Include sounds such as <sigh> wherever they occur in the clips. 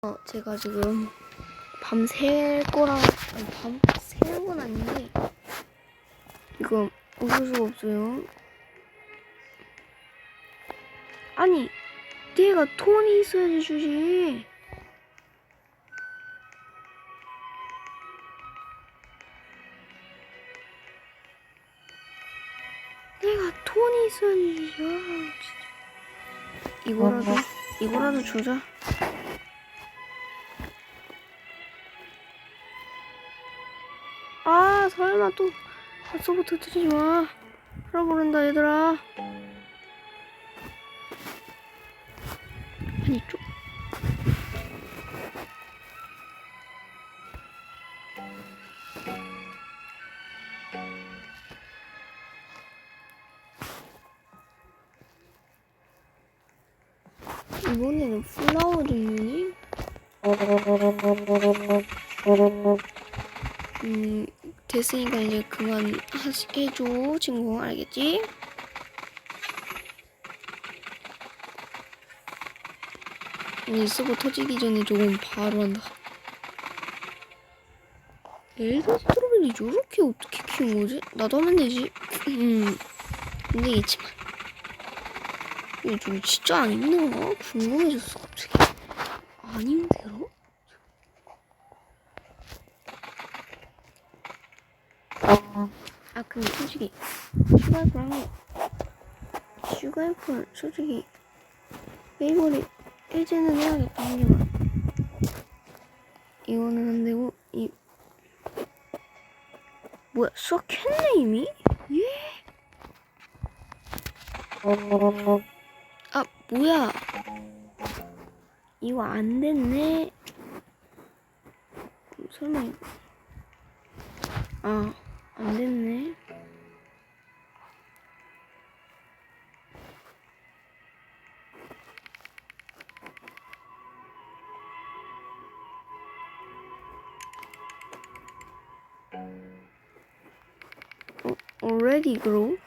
어, 제가 지금 밤샐 거라 아니, 밤새는 건 아닌데 이거 어쩔 수가 없어요. 아니 내가 돈이 있어야지 주지. 내가 돈이 있어야지 주지. 아, 진짜. 이거라도 이거라도 주자. 설마 또 벌써부터 터지지 마. 풀어버린다 얘들아. 아니 좀 이번에는 플라워 종류니? 음, 됐으니까 이제 그만 하시, 해줘, 친구. 알겠지? 아니, 쓰고 터지기 전에 조금 바로 한다. 엘더 스트로베리 저렇게 어떻게 키운 거지? 나도 하면 되지. 음, 안 되겠지만. 이거 좀 진짜 안 힘든가? 궁금해졌어, 갑자기. 안 힘들어? 아 근데 솔직히 하면 슈가애플 솔직히 페이버릿 해제는 해야겠다 한 개만 이거는 안 되고 이 뭐야 수학했네 이미? 예? 아 뭐야? 이거 안 됐네? 설마 이거. 아 안 됐네. 어, already grow?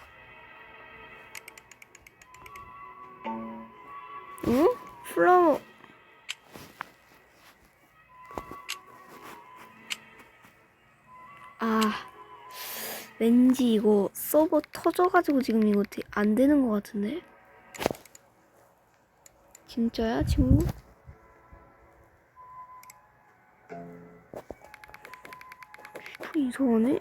왠지 이거 서버 터져가지고 지금 이거 되- 안 되는 것 같은데? 진짜야, 친구? 또 이상하네?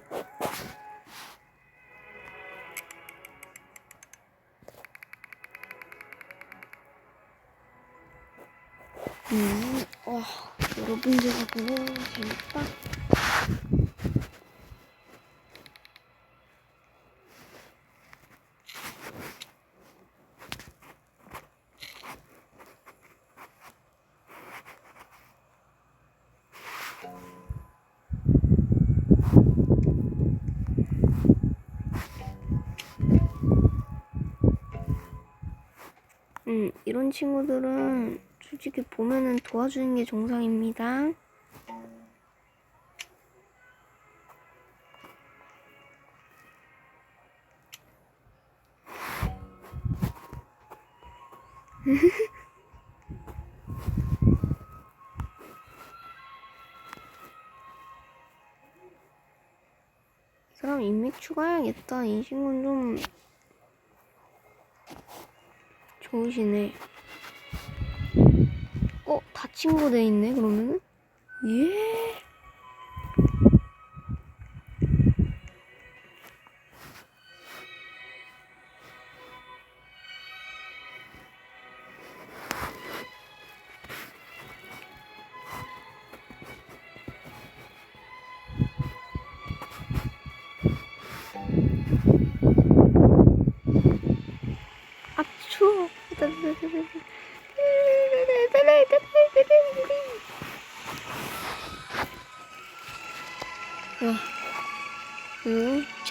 음, 와, 여러 문제가 보고 재밌다. 음, 이런 친구들은 솔직히 보면은 도와주는 게 정상입니다. 이 <laughs> 사람 인맥 추가해야겠다. 이 친구는 좀 좋으시네. 어, 다 친구 돼 있네, 그러면은? 예?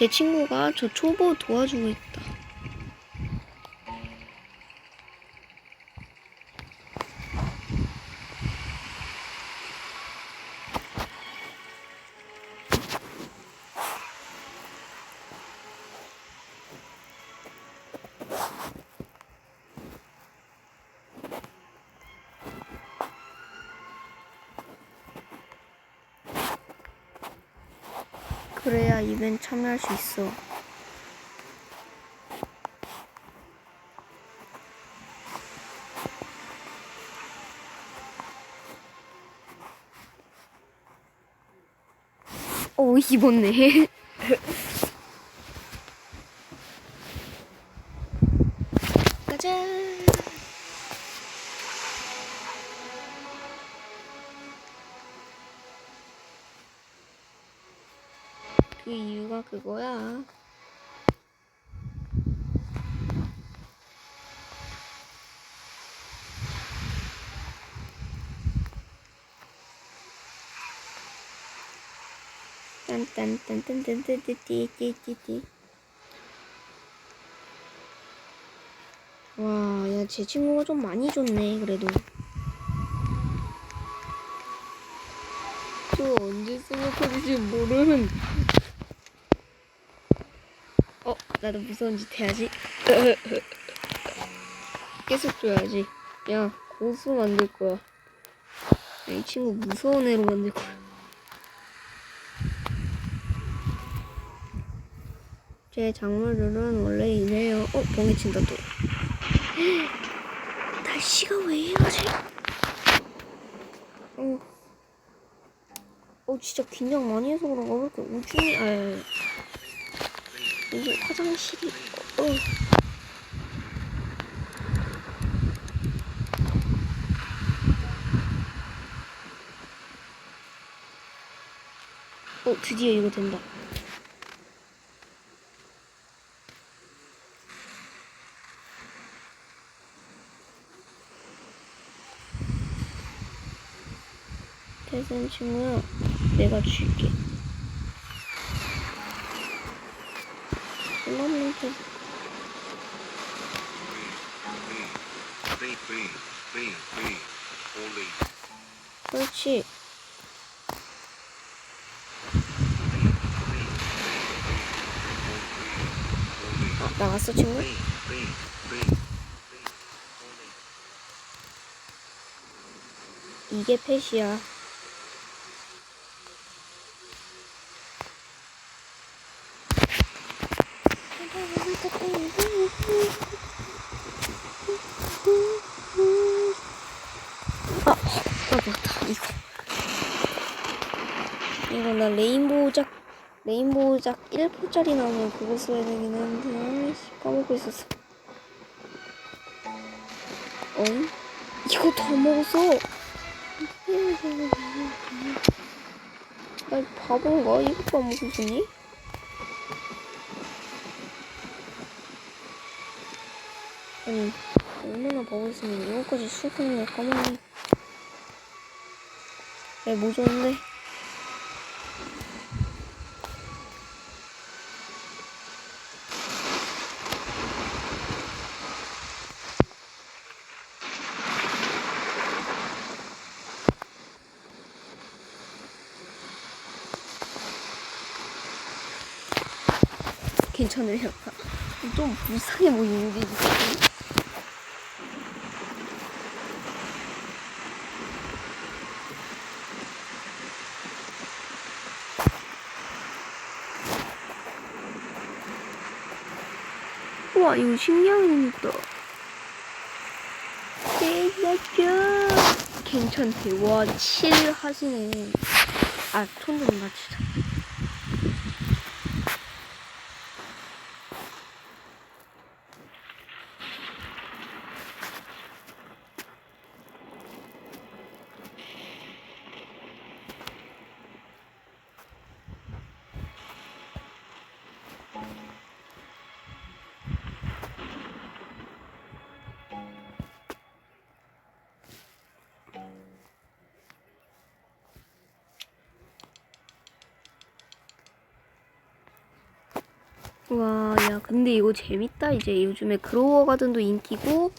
제 친구가 저 초보 도와주고 있 그래야 이벤트 참여할 수 있어. 오, 입었네. <laughs> 그거야. 와, 야, 제 친구가 좀 많이 줬네, 그래도. 저 언제 생각할지 모르는. 어, 나도 무서운 짓 해야지. <laughs> 계속 줘야지. 야, 고수 만들 거야. 야, 이 친구 무서운 애로 만들 거야. 제 작물들은 원래 이래요. 어, 번개 친다 또. <gasps> 날씨가 왜 이러지? 어. 어, 진짜 긴장 많이 해서 그런가? 왜 이렇게 우중이, 아. 이게 화장실이, 어, 어. 어, 드디어 이거 된다. 태생 친구야, 내가 줄게. 올리. 그렇지. 아, 나갔어, 친구? 이게 펫이야. 아, 아 맞다 이거. 이거 나 레인보우 작 레인보우 작 1포짜리 나오면 그거 써야 되긴 아이씨 까먹고 있었어. 어잉? 이거 다 먹었어. 나 바본가? 이것도 안 먹고 있었니? 아니 얼마나 바보였으면 이거까지 수확하는 걸 까먹니? 야뭐 줬는데? 괜찮아요. 좀 불쌍해 보이는데 이거. 우와 이거 신기한 건 있다. 대야죠. 괜찮대. 와, 7 하시네. 아, 톤좀 낮추자. 와, 야, 근데 이거 재밌다, 이제. 요즘에 그로워 가든도 인기고,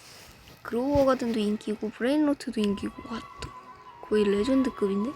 그로워 가든도 인기고, 브레인로트도 인기고, 와, 또 거의 레전드급인데?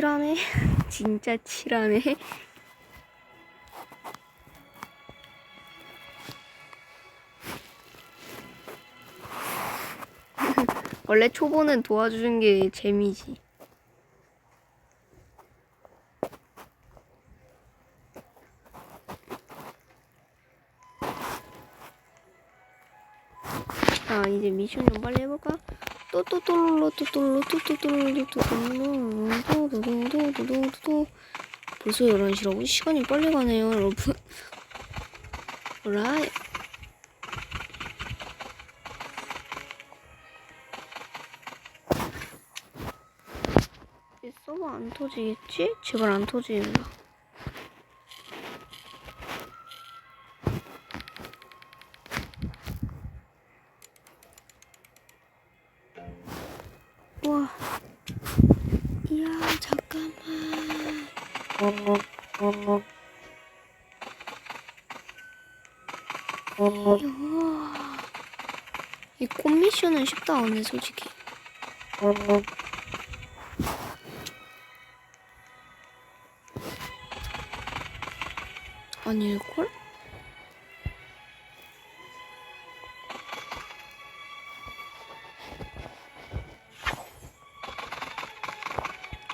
칠하네. <laughs> 진짜 칠하네. <laughs> 원래 초보는 도와주는 게 재미지. 자 이제 미션 좀 빨리 해볼까? 또또또로로 또또로 또또또로 또또로 또또로 벌써 11시라고? 시간이 빨리 가네요 여러분 오라이 이 서버 안 터지겠지? 제발 안 터지겠나 미션은 쉽다 근데 솔직히 아닐걸?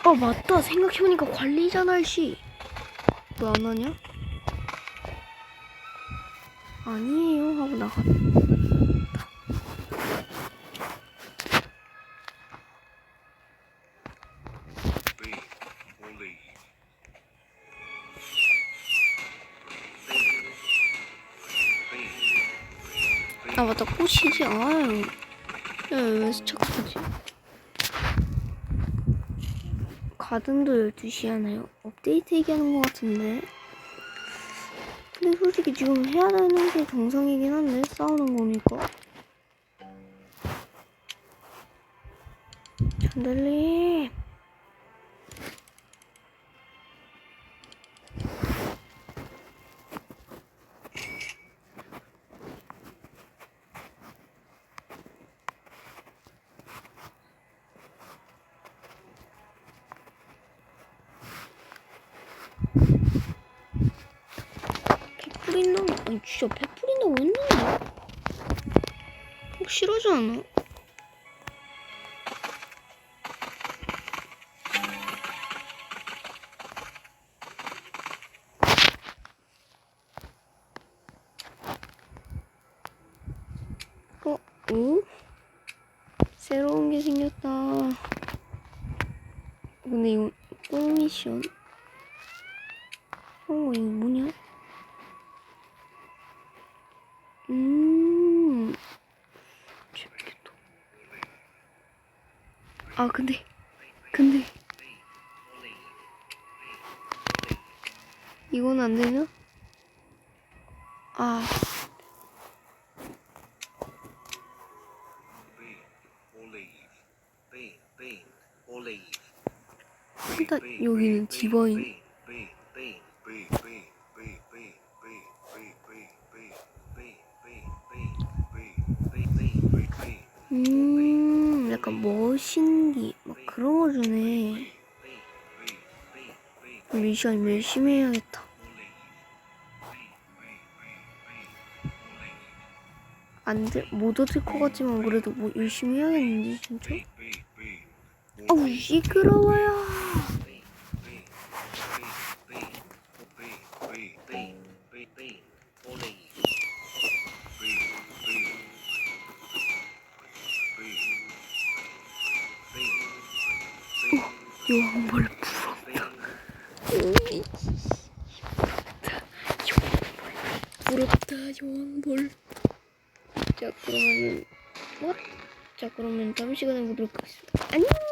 아 맞다 생각해보니까 관리잖아 할씨 왜 안 하냐? 아니에요 하고 나가 아 맞다 꽃이지 아유. 야왜 착각하지? 가든도 12시 하나요? 업데이트 얘기하는 것 같은데. 근데 솔직히 지금 해야 되는 게 정상이긴 한데 싸우는 거니까. 잔들리 아니 진짜 페프린다고 했는데 혹 싫어하지 않아? 어? 오? 새로운 게 생겼다 근데 이거 꽁 미션 음. 재밌겠다. 아, 근데, 근데. 이건 안 되나? 아. 일단 여기는 디버인. 음, 약간 머신기, 막 그런 거 주네. 미션 열심히 해야겠다. 안 돼, 못 얻을 것 같지만 그래도 뭐 열심히 해야겠는데, 진짜? 어우, 시끄러워요. 여왕벌 부럽다. 오이, 부럽다, 여왕벌. 자, 그러면은, 뭐? 자, 그러면 다음 시간에 보도록 하겠습니다. 안녕!